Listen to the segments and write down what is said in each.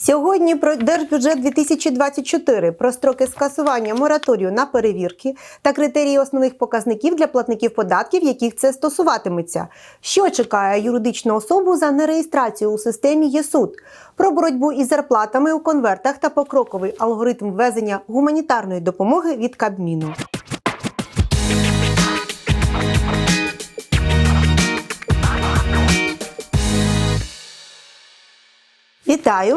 Сьогодні про держбюджет 2024, про строки скасування мораторію на перевірки та критерії основних показників для платників податків, яких це стосуватиметься. Що чекає юридичну особу за нереєстрацію у системі ЄСУД, про боротьбу із зарплатами у конвертах та покроковий алгоритм ввезення гуманітарної допомоги від Кабміну. Вітаю!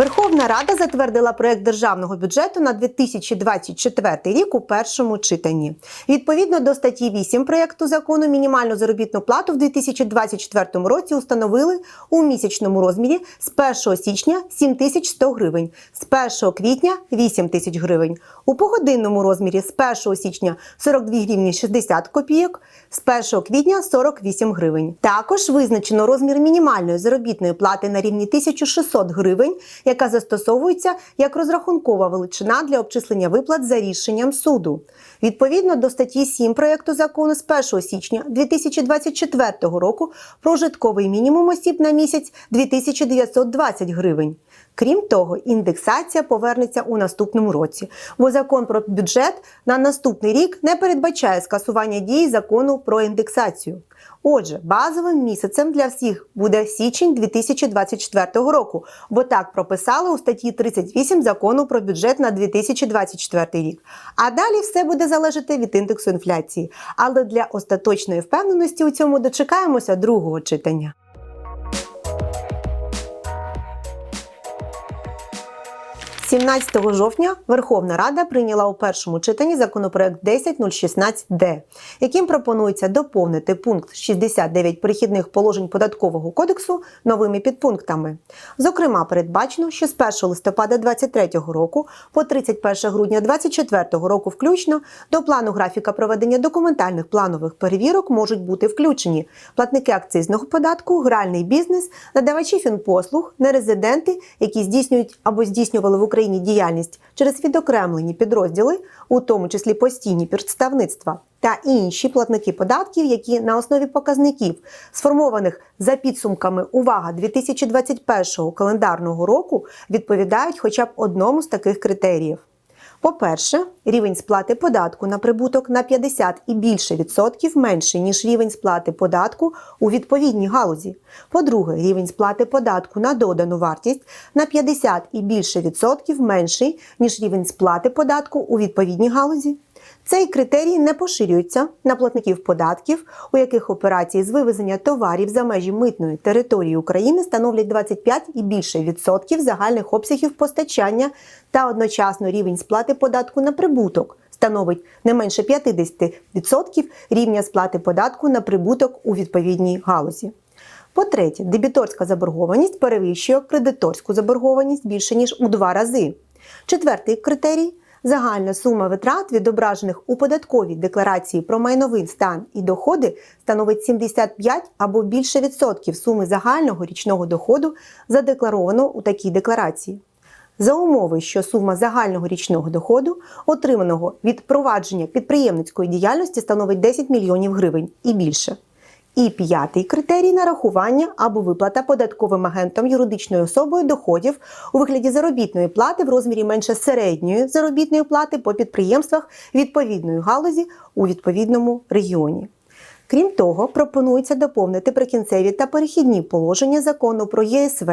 Верховна Рада затвердила проект державного бюджету на 2024 рік у першому читанні. Відповідно до статті 8 проекту закону, мінімальну заробітну плату в 2024 році установили у місячному розмірі з 1 січня 7100 гривень, з 1 квітня 8 тисяч гривень, у погодинному розмірі з 1 січня 42 гривні 60 копійок, з 1 квітня 48 гривень. Також визначено розмір мінімальної заробітної плати на рівні 1600 гривень, яка застосовується як розрахункова величина для обчислення виплат за рішенням суду. Відповідно до статті 7 проекту закону з 1 січня 2024 року прожитковий мінімум осіб на місяць 2920 гривень. Крім того, індексація повернеться у наступному році, бо закон про бюджет на наступний рік не передбачає скасування дії закону про індексацію. Отже, базовим місяцем для всіх буде січень 2024 року, бо так прописали у статті 38 закону про бюджет на 2024 рік. А далі все буде залежати від індексу інфляції. Але для остаточної впевненості у цьому дочекаємося другого читання. 17 жовтня Верховна Рада прийняла у першому читанні законопроект 10016-д, яким пропонується доповнити пункт 69 перехідних положень податкового кодексу новими підпунктами. Зокрема, передбачено, що з 1 листопада 2023 року по 31 грудня 2024 року включно до плану графіка проведення документальних планових перевірок можуть бути включені платники акцизного податку, гральний бізнес, надавачі фінпослуг, нерезиденти, які здійснюють або здійснювали в Україні діяльність через відокремлені підрозділи, у тому числі постійні представництва, та інші платники податків, які на основі показників, сформованих за підсумками увага 2021 календарного року, відповідають хоча б одному з таких критеріїв. По-перше, рівень сплати податку на прибуток на 50 і більше відсотків менший, ніж рівень сплати податку у відповідній галузі. По-друге, рівень сплати податку на додану вартість на 50 і більше відсотків менший, ніж рівень сплати податку у відповідній галузі. Цей критерій не поширюється на платників податків, у яких операції з вивезення товарів за межі митної території України становлять 25 і більше відсотків загальних обсягів постачання та одночасно рівень сплати податку на прибуток становить не менше 50% рівня сплати податку на прибуток у відповідній галузі. По-третє, дебіторська заборгованість перевищує кредиторську заборгованість більше ніж у два рази. Четвертий критерій Загальна сума витрат, відображених у податковій декларації про майновий стан і доходи, становить 75 або більше відсотків суми загального річного доходу, задекларованого у такій декларації. За умови, що сума загального річного доходу, отриманого від провадження підприємницької діяльності, становить 10 мільйонів гривень і більше. І п'ятий критерій нарахування або виплата податковим агентом юридичною особою доходів у вигляді заробітної плати в розмірі менше середньої заробітної плати по підприємствах відповідної галузі у відповідному регіоні. Крім того, пропонується доповнити прикінцеві та перехідні положення закону про ЄСВ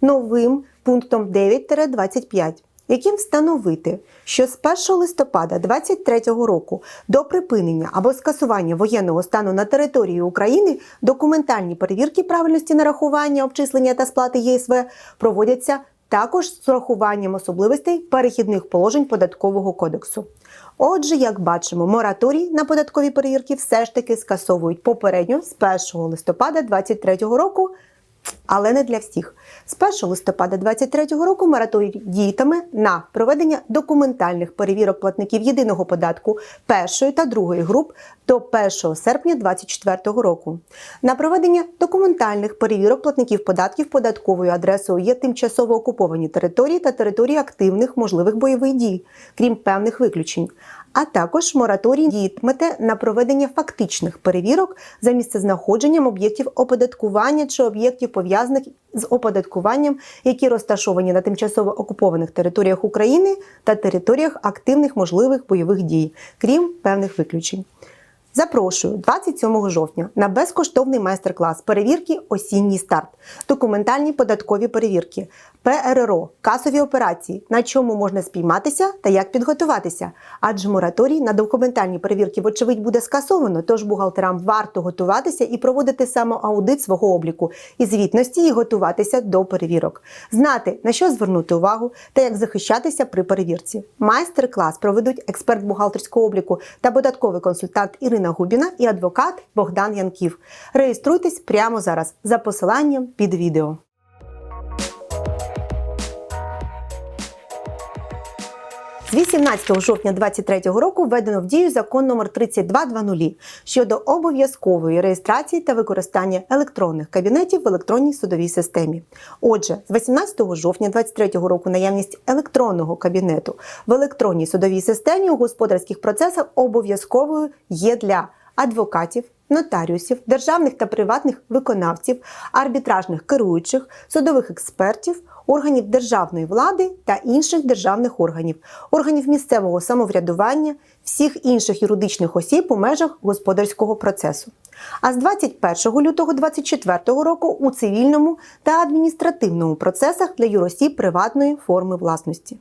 новим пунктом 9-25 яким встановити, що з 1 листопада 2023 року до припинення або скасування воєнного стану на території України документальні перевірки правильності нарахування, обчислення та сплати ЄСВ проводяться також з урахуванням особливостей перехідних положень податкового кодексу. Отже, як бачимо, мораторій на податкові перевірки все ж таки скасовують попередньо з 1 листопада 2023 року але не для всіх. З 1 листопада 2023 року мораторій діятиме на проведення документальних перевірок платників єдиного податку першої та другої груп до 1 серпня 2024 року. На проведення документальних перевірок платників податків податковою адресою є тимчасово окуповані території та території активних можливих бойових дій, крім певних виключень. А також мораторій діятиме на проведення фактичних перевірок за місцезнаходженням об'єктів оподаткування чи об'єктів пов'язаних з оподаткуванням, які розташовані на тимчасово окупованих територіях України та територіях активних можливих бойових дій, крім певних виключень. Запрошую 27 жовтня на безкоштовний майстер-клас перевірки Осінній старт, документальні податкові перевірки, ПРРО, касові операції, на чому можна спійматися та як підготуватися. Адже мораторій на документальні перевірки, вочевидь, буде скасовано, тож бухгалтерам варто готуватися і проводити самоаудит свого обліку і звітності і готуватися до перевірок, знати на що звернути увагу та як захищатися при перевірці. Майстер-клас проведуть експерт бухгалтерського обліку та податковий консультант Ірина Губіна і адвокат Богдан Янків. Реєструйтесь прямо зараз за посиланням під відео. 18 жовтня 2023 року введено в дію закон номер 3220 щодо обов'язкової реєстрації та використання електронних кабінетів в електронній судовій системі. Отже, з 18 жовтня 2023 року наявність електронного кабінету в електронній судовій системі у господарських процесах обов'язковою є для адвокатів, нотаріусів, державних та приватних виконавців, арбітражних керуючих, судових експертів, органів державної влади та інших державних органів, органів місцевого самоврядування, всіх інших юридичних осіб у межах господарського процесу. А з 21 лютого 2024 року у цивільному та адміністративному процесах для юросіб приватної форми власності.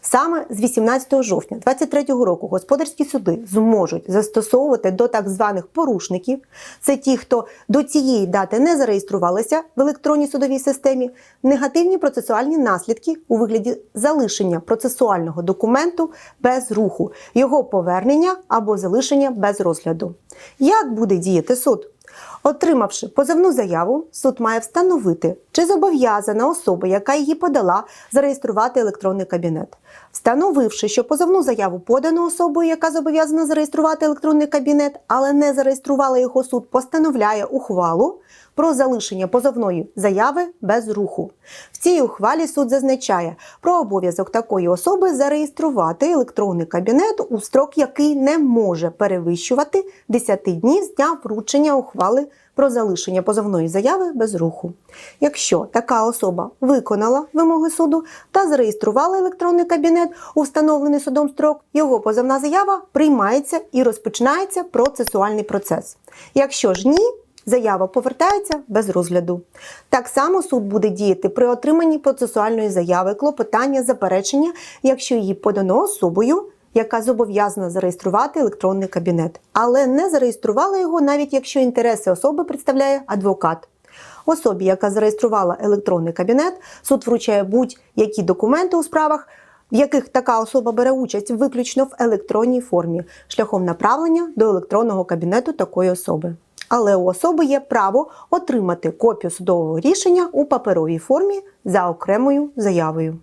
Саме з 18 жовтня 2023 року господарські суди зможуть застосовувати до так званих порушників, це ті, хто до цієї дати не зареєструвалися в електронній судовій системі, негативні процесуальні наслідки у вигляді залишення процесуального документу без руху, його повернення або залишення без розгляду. Як буде діяти суд? Отримавши позовну заяву, суд має встановити, чи зобов'язана особа, яка її подала, зареєструвати електронний кабінет. Встановивши, що позовну заяву подано особою, яка зобов'язана зареєструвати електронний кабінет, але не зареєструвала його суд, постановляє ухвалу про залишення позовної заяви без руху. В цій ухвалі суд зазначає про обов'язок такої особи зареєструвати електронний кабінет у строк, який не може перевищувати 10 днів з дня вручення ухвали про залишення позовної заяви без руху. Якщо така особа виконала вимоги суду та зареєструвала електронний кабінет у встановлений судом строк, його позовна заява приймається і розпочинається процесуальний процес. Якщо ж ні, Заява повертається без розгляду. Так само суд буде діяти при отриманні процесуальної заяви, клопотання, заперечення, якщо її подано особою, яка зобов'язана зареєструвати електронний кабінет, але не зареєструвала його, навіть якщо інтереси особи представляє адвокат. Особі, яка зареєструвала електронний кабінет, суд вручає будь-які документи у справах, в яких така особа бере участь виключно в електронній формі, шляхом направлення до електронного кабінету такої особи. Але у особи є право отримати копію судового рішення у паперовій формі за окремою заявою.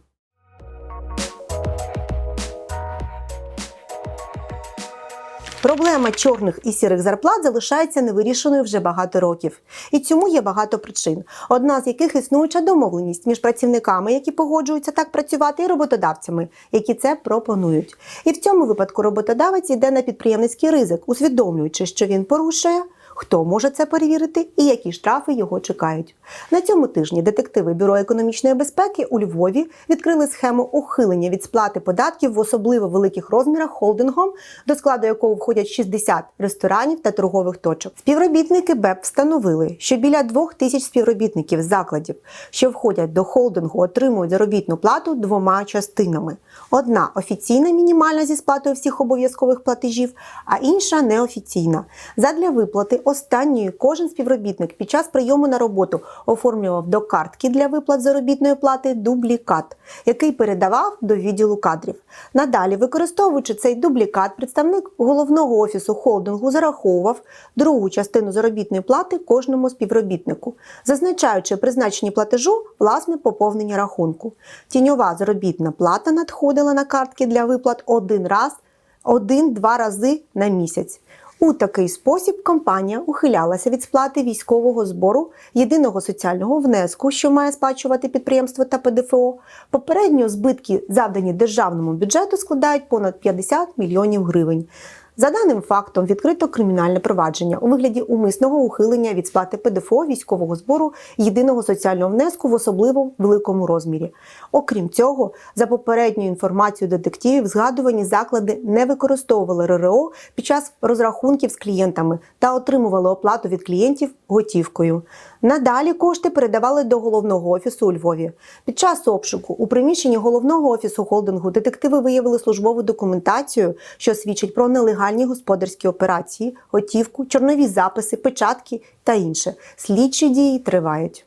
Проблема чорних і сірих зарплат залишається невирішеною вже багато років. І цьому є багато причин, одна з яких існуюча домовленість між працівниками, які погоджуються так працювати, і роботодавцями, які це пропонують. І в цьому випадку роботодавець йде на підприємницький ризик, усвідомлюючи, що він порушує. Хто може це перевірити і які штрафи його чекають? На цьому тижні детективи Бюро економічної безпеки у Львові відкрили схему ухилення від сплати податків в особливо великих розмірах холдингом, до складу якого входять 60 ресторанів та торгових точок. Співробітники БЕП встановили, що біля двох тисяч співробітників закладів, що входять до холдингу, отримують заробітну плату двома частинами: одна офіційна мінімальна зі сплатою всіх обов'язкових платежів, а інша неофіційна. Задля виплати останньої кожен співробітник під час прийому на роботу оформлював до картки для виплат заробітної плати дублікат, який передавав до відділу кадрів. Надалі, використовуючи цей дублікат, представник головного офісу холдингу зараховував другу частину заробітної плати кожному співробітнику, зазначаючи призначені платежу власне поповнення рахунку. Тіньова заробітна плата надходила на картки для виплат один раз, один-два рази на місяць. У такий спосіб компанія ухилялася від сплати військового збору, єдиного соціального внеску, що має сплачувати підприємство та ПДФО. Попередньо збитки, завдані державному бюджету, складають понад 50 мільйонів гривень. За даним фактом, відкрито кримінальне провадження у вигляді умисного ухилення від сплати ПДФО військового збору єдиного соціального внеску в особливо великому розмірі. Окрім цього, за попередньою інформацією детективів, згадувані заклади не використовували РРО під час розрахунків з клієнтами та отримували оплату від клієнтів готівкою. Надалі кошти передавали до головного офісу у Львові. Під час обшуку у приміщенні головного офісу холдингу детективи виявили службову документацію, що свідчить про нелегальні господарські операції, готівку, чорнові записи, печатки та інше. Слідчі дії тривають.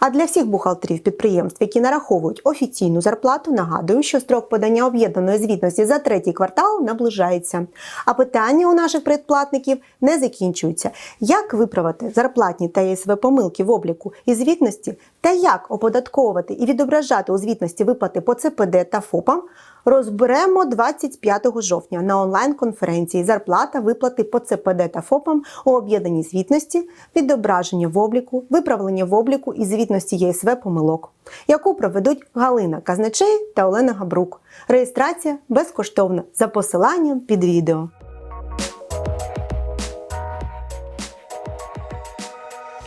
А для всіх бухгалтерів підприємств, які нараховують офіційну зарплату, нагадую, що строк подання об'єднаної звітності за третій квартал наближається. А питання у наших предплатників не закінчуються. Як виправити зарплатні та ЄСВ помилки в обліку і звітності, та як оподатковувати і відображати у звітності виплати по ЦПД та ФОПам, розберемо 25 жовтня на онлайн-конференції зарплата, виплати по ЦПД та ФОПам у об'єднаній звітності, відображення в обліку, виправлення в обліку і звітності ЄСВ помилок, яку проведуть Галина Казначей та Олена Габрук. Реєстрація безкоштовна за посиланням під відео.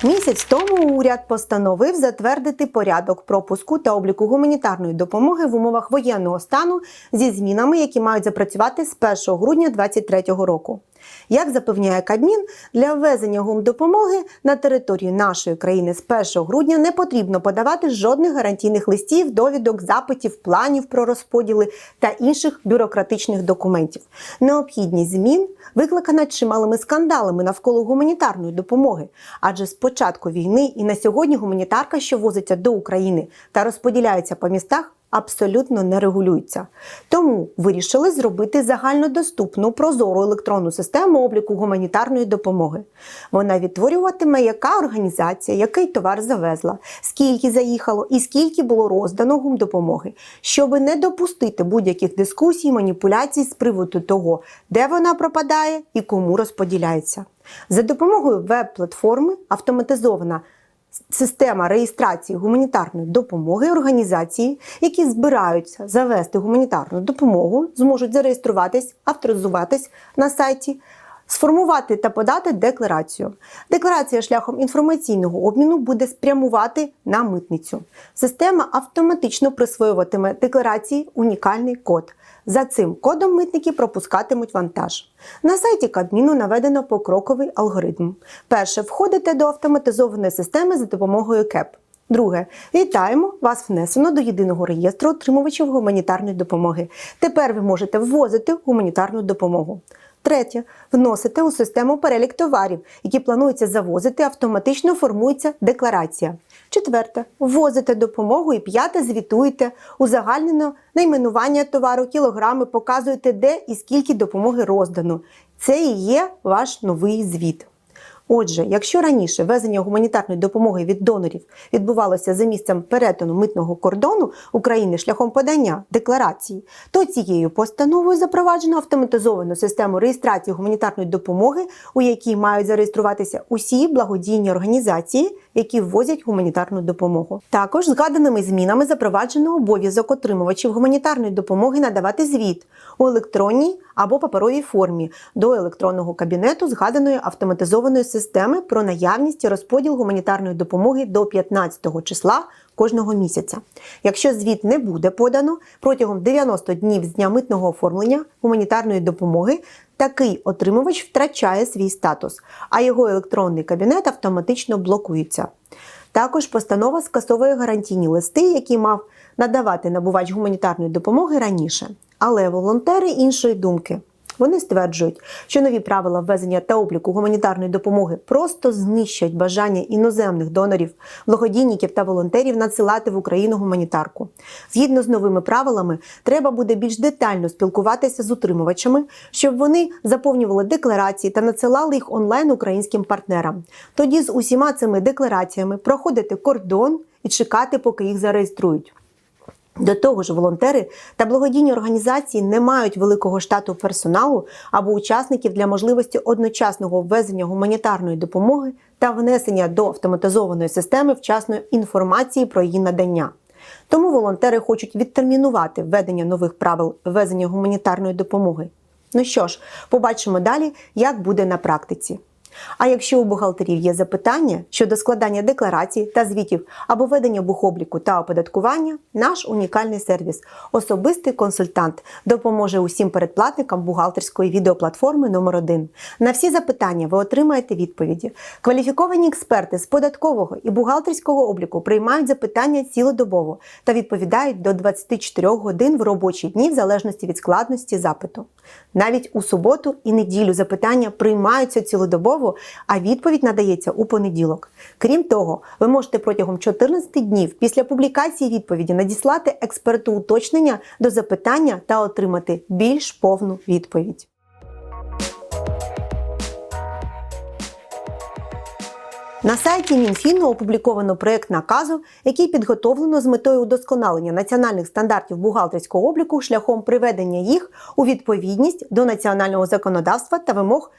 Місяць тому уряд постановив затвердити порядок пропуску та обліку гуманітарної допомоги в умовах воєнного стану зі змінами, які мають запрацювати з 1 грудня 2023 року. Як запевняє Кабмін, для ввезення гумдопомоги на територію нашої країни з 1 грудня не потрібно подавати жодних гарантійних листів, довідок, запитів, планів про розподіли та інших бюрократичних документів. Необхідність змін викликана чималими скандалами навколо гуманітарної допомоги, адже з початку війни і на сьогодні гуманітарка, що возиться до України та розподіляється по містах, абсолютно не регулюється. Тому вирішили зробити загальнодоступну прозору електронну систему обліку гуманітарної допомоги. Вона відтворюватиме, яка організація, який товар завезла, скільки заїхало і скільки було роздано гумдопомоги, щоби не допустити будь-яких дискусій, маніпуляцій з приводу того, де вона пропадає і кому розподіляється. За допомогою веб-платформи автоматизована Система реєстрації гуманітарної допомоги організації, які збираються завести гуманітарну допомогу, зможуть зареєструватись, авторизуватись на сайті, сформувати та подати декларацію. Декларація шляхом інформаційного обміну буде спрямувати на митницю. Система автоматично присвоюватиме декларації унікальний код. За цим кодом митники пропускатимуть вантаж. На сайті Кабміну наведено покроковий алгоритм. Перше, входите до автоматизованої системи за допомогою КЕП. Друге, вітаємо! Вас внесено до єдиного реєстру отримувачів гуманітарної допомоги. Тепер ви можете ввозити гуманітарну допомогу. Третє, вносите у систему перелік товарів, які планується завозити, автоматично формується декларація. Четверте, ввозите допомогу і п'яте звітуєте узагальнено найменування товару, кілограми, показуєте, де і скільки допомоги роздано. Це і є ваш новий звіт. Отже, якщо раніше везення гуманітарної допомоги від донорів відбувалося за місцем перетину митного кордону України шляхом подання декларації, то цією постановою запроваджено автоматизовану систему реєстрації гуманітарної допомоги, у якій мають зареєструватися усі благодійні організації, які ввозять гуманітарну допомогу. Також згаданими змінами запроваджено обов'язок отримувачів гуманітарної допомоги надавати звіт у електронній або паперовій формі до електронного кабінету згаданої автоматизованої системи про наявність і розподіл гуманітарної допомоги до 15 числа кожного місяця. Якщо звіт не буде подано протягом 90 днів з дня митного оформлення гуманітарної допомоги, такий отримувач втрачає свій статус, а його електронний кабінет автоматично блокується. Також постанова скасовує гарантійні листи, які мав надавати набувач гуманітарної допомоги раніше. Але волонтери іншої думки. Вони стверджують, що нові правила ввезення та обліку гуманітарної допомоги просто знищують бажання іноземних донорів, благодійників та волонтерів надсилати в Україну гуманітарку. Згідно з новими правилами, треба буде більш детально спілкуватися з утримувачами, щоб вони заповнювали декларації та надсилали їх онлайн українським партнерам. Тоді з усіма цими деклараціями проходити кордон і чекати, поки їх зареєструють. До того ж, волонтери та благодійні організації не мають великого штату персоналу або учасників для можливості одночасного ввезення гуманітарної допомоги та внесення до автоматизованої системи вчасної інформації про її надання. Тому волонтери хочуть відтермінувати введення нових правил ввезення гуманітарної допомоги. Ну що ж, побачимо далі, як буде на практиці. А якщо у бухгалтерів є запитання щодо складання декларацій та звітів або ведення бухобліку та оподаткування, наш унікальний сервіс Особистий консультант допоможе усім передплатникам бухгалтерської відеоплатформи номер 1 На всі запитання ви отримаєте відповіді. Кваліфіковані експерти з податкового і бухгалтерського обліку приймають запитання цілодобово та відповідають до 24 годин в робочі дні в залежності від складності запиту. Навіть у суботу і неділю запитання приймаються цілодобово, а відповідь надається у понеділок. Крім того, ви можете протягом 14 днів після публікації відповіді надіслати експерту уточнення до запитання та отримати більш повну відповідь. На сайті Мінфіну опубліковано проєкт наказу, який підготовлено з метою удосконалення національних стандартів бухгалтерського обліку шляхом приведення їх у відповідність до національного законодавства та вимог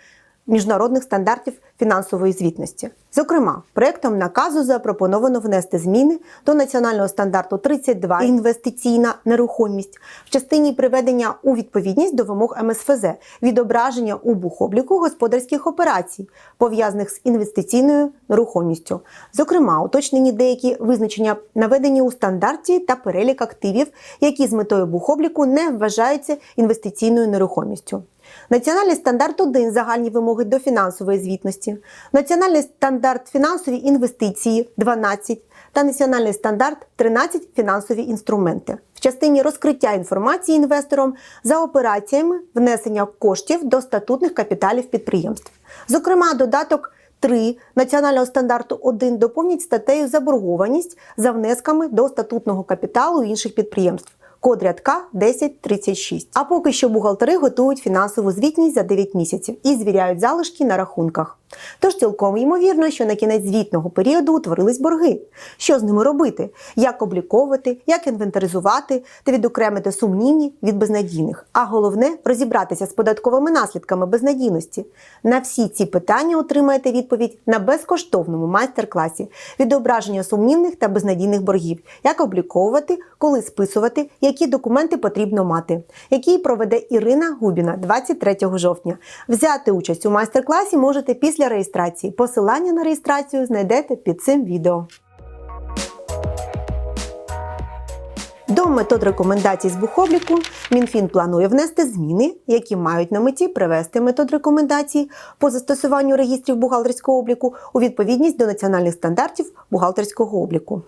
міжнародних стандартів фінансової звітності. Зокрема, проектом наказу запропоновано внести зміни до національного стандарту 32 інвестиційна нерухомість в частині приведення у відповідність до вимог МСФЗ, відображення у бухобліку господарських операцій, пов'язаних з інвестиційною нерухомістю. Зокрема, уточнені деякі визначення, наведені у стандарті та перелік активів, які з метою бухобліку не вважаються інвестиційною нерухомістю. Національний стандарт 1 загальні вимоги до фінансової звітності, національний стандарт фінансові інвестиції 12 та національний стандарт 13 фінансові інструменти. В частині розкриття інформації інвесторам за операціями внесення коштів до статутних капіталів підприємств. Зокрема, додаток 3 національного стандарту 1 доповнять статтею заборгованість за внесками до статутного капіталу інших підприємств код рядка 1036. А поки що бухгалтери готують фінансову звітність за 9 місяців і звіряють залишки на рахунках. Тож цілком ймовірно, що на кінець звітного періоду утворились борги. Що з ними робити? Як обліковувати, як інвентаризувати та відокремити сумнівні від безнадійних. А головне розібратися з податковими наслідками безнадійності. На всі ці питання отримаєте відповідь на безкоштовному майстер-класі відображення сумнівних та безнадійних боргів, як обліковувати, коли списувати, які документи потрібно мати, який проведе Ірина Губіна 23 жовтня. Взяти участь у майстер-класі можете після реєстрації. Посилання на реєстрацію знайдете під цим відео. До метод рекомендацій з бухобліку Мінфін планує внести зміни, які мають на меті привести метод рекомендацій по застосуванню регістрів бухгалтерського обліку у відповідність до національних стандартів бухгалтерського обліку.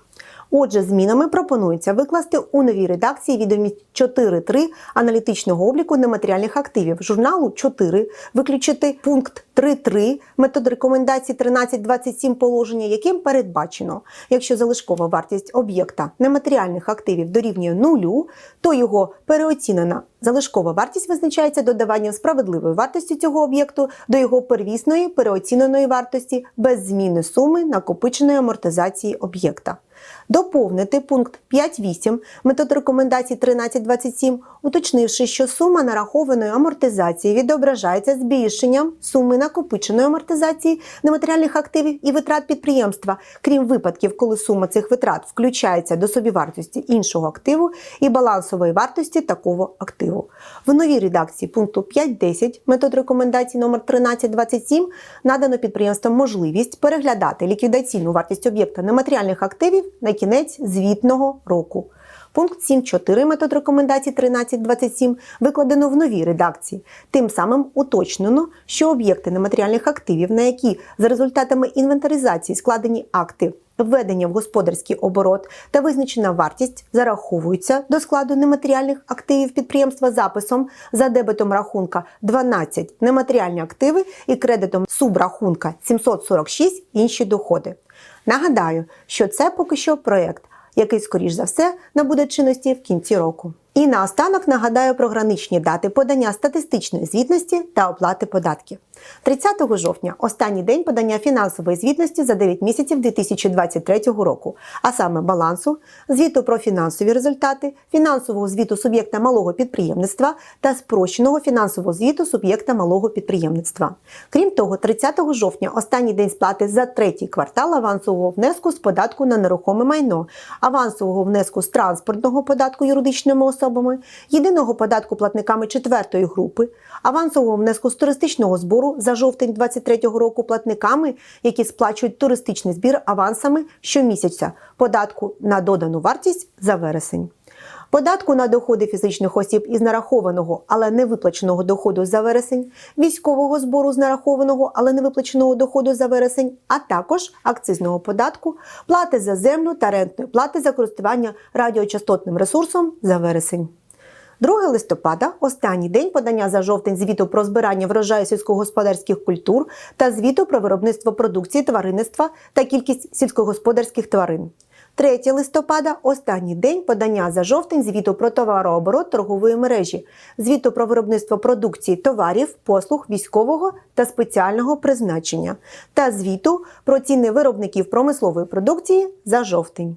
Отже, змінами пропонується викласти у новій редакції відомість 4.3 аналітичного обліку нематеріальних активів журналу 4, виключити пункт 3.3 метод рекомендацій 13.27 положення, яким передбачено, якщо залишкова вартість об'єкта нематеріальних активів дорівнює нулю, то його переоцінена залишкова вартість визначається додаванням справедливої вартості цього об'єкту до його первісної переоціненої вартості без зміни суми накопиченої амортизації об'єкта. Доповнити пункт 5.8 метод рекомендацій 13.27, уточнивши, що сума нарахованої амортизації відображається збільшенням суми накопиченої амортизації нематеріальних активів і витрат підприємства, крім випадків, коли сума цих витрат включається до собівартості іншого активу і балансової вартості такого активу. В новій редакції пункту 5.10 метод рекомендацій номер 1327 надано підприємствам можливість переглядати ліквідаційну вартість об'єкта нематеріальних активів на кінець звітного року. Пункт 7.4 метод рекомендацій 13.27 викладено в новій редакції. Тим самим уточнено, що об'єкти нематеріальних активів, на які за результатами інвентаризації складені акти введення в господарський оборот та визначена вартість зараховуються до складу нематеріальних активів підприємства записом за дебетом рахунка 12 нематеріальні активи і кредитом субрахунка 746 інші доходи. Нагадаю, що це поки що проєкт, який, скоріш за все, набуде чинності в кінці року. І наостанок нагадаю про граничні дати подання статистичної звітності та оплати податків. 30 жовтня останній день подання фінансової звітності за 9 місяців 2023 року, а саме балансу, звіту про фінансові результати, фінансового звіту суб'єкта малого підприємництва та спрощеного фінансового звіту суб'єкта малого підприємництва. Крім того, 30 жовтня останній день сплати за третій квартал авансового внеску з податку на нерухоме майно, авансового внеску з транспортного податку юридичними особами, єдиного податку платниками четвертої групи, авансового внеску з туристичного збору за жовтень 2023 року платниками, які сплачують туристичний збір авансами щомісяця, податку на додану вартість за вересень. Податку на доходи фізичних осіб із нарахованого, але не виплаченого доходу за вересень, військового збору з нарахованого, але не виплаченого доходу за вересень, а також акцизного податку, плати за землю та рентної плати за користування радіочастотним ресурсом за вересень. 2 листопада останній день подання за жовтень звіту про збирання врожаю сільськогосподарських культур та звіту про виробництво продукції тваринництва та кількість сільськогосподарських тварин. 3 листопада останній день подання за жовтень звіту про товарооборот торгової мережі, звіту про виробництво продукції товарів, послуг військового та спеціального призначення та звіту про ціни виробників промислової продукції за жовтень.